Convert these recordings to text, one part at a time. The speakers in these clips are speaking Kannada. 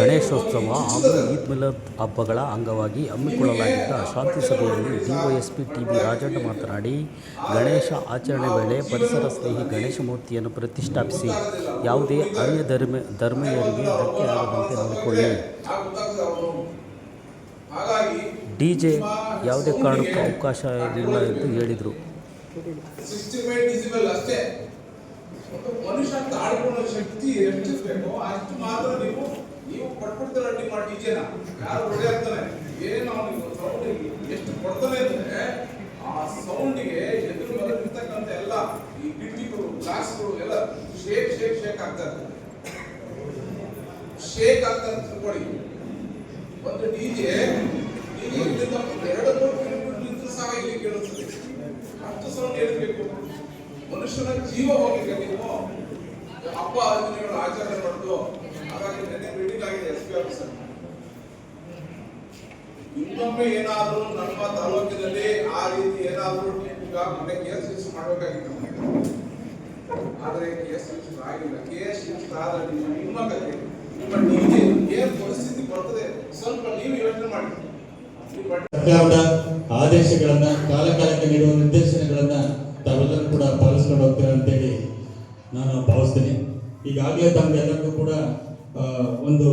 ಗಣೇಶೋತ್ಸವ ಹಾಗೂ ಈದ್ ಮಿಲದ್ ಹಬ್ಬಗಳ ಅಂಗವಾಗಿ ಹಮ್ಮಿಕೊಳ್ಳಲಾಗಿದ್ದ ಶಾಂತಿ ಸಭೆಯಲ್ಲಿ ಡಿವೈಎಸ್ಪಿ ಟಿ ಬಿ ರಾಜಣ್ಣ ಮಾತನಾಡಿ, ಗಣೇಶ ಆಚರಣೆ ವೇಳೆ ಪರಿಸರ ಸ್ನೇಹಿ ಗಣೇಶ ಮೂರ್ತಿಯನ್ನು ಪ್ರತಿಷ್ಠಾಪಿಸಿ, ಯಾವುದೇ ಅನ್ಯ ಧರ್ಮ, ಧರ್ಮೀಯರಿಗೆ ಧಕ್ಕೆ ಆಗದಂತೆ ನೋಡಿಕೊಳ್ಳಿ. ಡಿ ಜೆ ಯಾವುದೇ ಕಾರಣಕ್ಕೂ ಅವಕಾಶ ಇಲ್ಲ ಎಂದು ಹೇಳಿದರು. ಮನುಷ್ಯ ತಾಳ್ಕೊಳ್ಳೋ ಶಕ್ತಿ ಎಷ್ಟಿರ್ಬೇಕು ಅಷ್ಟು ಮಾತ್ರ ನೀವು ನೀವು ಪಟ್ಬಿಡ್ತಾರೆ ಅಡ್ಡಿ ಮಾಡಿ ಡಿಜೆನ ಯಾರು ಒಳ್ಳೆ ಆಗ್ತಾನೆ? ಏನು ಅವನಿಗೆ ಸೌಂಡ್ ಎಷ್ಟು ಕೊಡ್ತಾನೆ ಅಂದ್ರೆ ಆ ಸೌಂಡಿಗೆ ಎದುರು ಇರ್ತಕ್ಕಂಥ ಎಲ್ಲ ಈ ಕಿಟಕಿಗಳು ಗ್ಲಾಸ್ಗಳು ಎಲ್ಲ ಶೇಕ್ ಶೇಕ್ ಶೇಕ್ ಆಗ್ತಾ ಇರ್ತದೆ. ಶೇಕ್ ಆಗ್ತಾ ತಿಳ್ಕೊಳ್ಳಿ ಒಂದು ಇಲ್ಲಿಂದ ಒಂದು ಎರಡು ಮೂರು ಕಿಲೋಮೀಟರ್ ನಿಂತರೂ ಸಹ ಇಲ್ಲಿ ಕೇಳುತ್ತದೆ. ಅಷ್ಟು ಸೌಂಡ್ ಹೇಳಬೇಕು ಮನುಷ್ಯನ ಜೀವ ಹೋಗ್ಲಿಕ್ಕೆ ನೀವು ಹಬ್ಬ ಹರಿದಿನಗಳು ಆಚರಣೆ ಮಾಡೋದು, ಹಾಗಾಗಿ ನೆನೆ ಮೀಟಿಂಗ್ ಎಸ್ ಇನ್ನೊಮ್ಮೆ ಏನಾದರೂ ನಮ್ಮ ತಾಲೂಕಿನಲ್ಲಿ ಆ ರೀತಿ ಏನಾದರೂ ಈಗ ಮೊನ್ನೆ ಎಸ್ ಎಸ್ ಮಾಡಬೇಕಾಗಿತ್ತು ಆದರೆ ಕೆ ಎಸ್ ರಿಜಿಸ್ಟರ್ ಆಗಿಲ್ಲ. ಕೇಸ್ ರಿಜಿಸ್ಟರ್ ಆದ್ರೆ ನಿಮ್ಮ ಕತೆ ನಿಮ್ಮ ಏನ್ ಪರಿಸ್ಥಿತಿ ಬರ್ತದೆ ಸ್ವಲ್ಪ ನೀವು ಯೋಚನೆ ಮಾಡಿ. ಆದೇಶಗಳನ್ನ ಕಾಲ ಕಾಲಕ್ಕೆ ನೀಡುವ ನಿರ್ದೇಶನಗಳನ್ನ ತಾವೆಲ್ಲರೂ ಕೂಡ ಪಾಲಿಸ್ಕೊಂಡು ಹೋಗ್ತೀರಾ ಅಂತೇಳಿ ನಾನು ಭಾವಿಸ್ತೇನೆ. ಈಗಾಗಲೇ ತಮ್ಗೆಲ್ಲರಿಗೂ ಕೂಡ ಒಂದು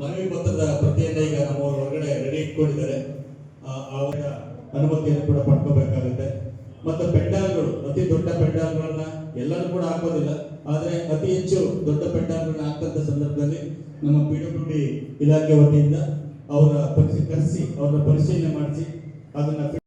ಮನವಿ ಪತ್ರದ ಪ್ರತಿಯನ್ನ ಈಗ ನಮ್ಮ ಹೊರಗಡೆ ರೆಡಿ ಇಟ್ಕೊಂಡಿದ್ದಾರೆ. ಅವರ ಅನುಮತಿಯನ್ನು ಕೂಡ ಪಡ್ಕೋಬೇಕಾಗುತ್ತೆ. ಮತ್ತೆ ಪೆಂಡಾಲ್ಗಳು, ಅತಿ ದೊಡ್ಡ ಪೆಂಡಾಲ್ಗಳನ್ನ ಎಲ್ಲರೂ ಕೂಡ ಹಾಕೋದಿಲ್ಲ. ಆದ್ರೆ ಅತಿ ಹೆಚ್ಚು ದೊಡ್ಡ ಪೆಂಡಾಲ್ಗಳನ್ನ ಹಾಕಂತ ಸಂದರ್ಭದಲ್ಲಿ ನಮ್ಮ ಪಿ ಡಬ್ಲ್ಯೂ ಡಿ ಇಲಾಖೆ ವತಿಯಿಂದ ಅವರ ಕರೆಸಿ ಅವರ ಪರಿಶೀಲನೆ ಮಾಡಿಸಿ ಅದನ್ನ